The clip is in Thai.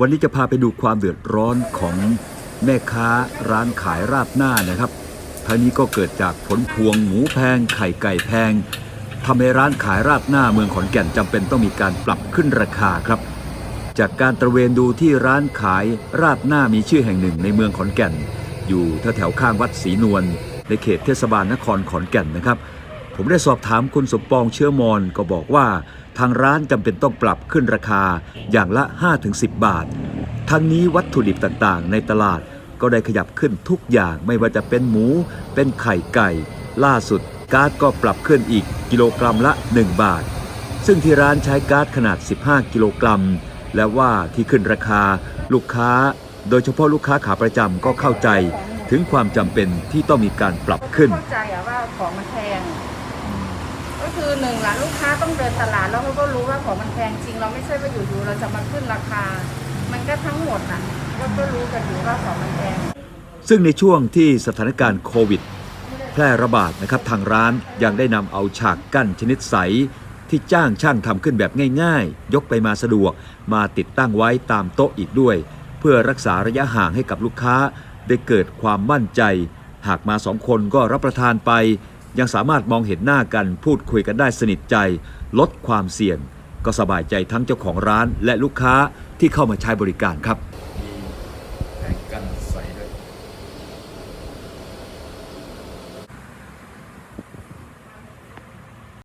วันนี้จะพาไปดูความเดือดร้อนของแม่ค้าร้านขายราดหน้านะครับทั้งนี้ก็เกิดจากผลพวงหมูแพง ไข่ไก่แพงทำให้ร้านขายราดหน้าเมืองขอนแก่นจำเป็นต้องมีการปรับขึ้นราคาครับ จากการตระเวนดูที่ร้านขายราดหน้ามีชื่อแห่งหนึ่งในเมืองขอนแก่น อยู่แถวๆข้างวัดศรีนวลในเขตเทศบาลนครขอนแก่นนะครับ ผมได้สอบถามคุณสมปองเชื้อมอนก็บอกว่า ทางร้านจำเป็นต้องปรับขึ้นราคาอย่างละ 5-10 บาท ทั้งนี้วัตถุดิบต่างๆ ในตลาดก็ได้ขยับขึ้นทุกอย่างไม่ว่าจะเป็นหมู เป็นไข่ไก่ ล่าสุดก๊าซก็ปรับขึ้นอีกกิโลกรัมละ 1 บาท ซึ่งที่ร้านใช้ก๊าซขนาด 15 กิโลกรัม และว่าที่ขึ้นราคาลูกค้า โดยเฉพาะลูกค้าขาประจำก็เข้าใจ ถึงความจำเป็นที่ต้องมีการปรับขึ้นเข้าใจว่าของมันแพง ก็คือหนึ่งละลูกค้าต้องเดินตลาดแล้วเขาก็รู้ว่าของมันแพงจริง เราไม่ใช่ว่าอยู่ๆเราจะมาขึ้นราคา มันก็ทั้งหมดน่ะก็ก็รู้กันอยู่ว่าของมันแพงซึ่งในช่วงที่สถานการณ์โควิด แพร่ระบาดนะครับทางร้านยังได้นำเอาฉากกั้นชนิดใส ที่จ้างช่างทำขึ้นแบบง่าย ๆ ยกไปมาสะดวก มาติดตั้งไว้ตามโต๊ะอีกด้วย เพื่อรักษาระยะห่างให้กับลูกค้า ได้เกิดความมั่นใจ หากมาสองคนก็รับประทานไป ยังสามารถมองเห็นหน้ากันพูดคุยกันได้สนิทใจ ลดความเสี่ยง ก็สบายใจทั้งเจ้าของร้านและลูกค้าที่เข้ามาใช้บริการครับ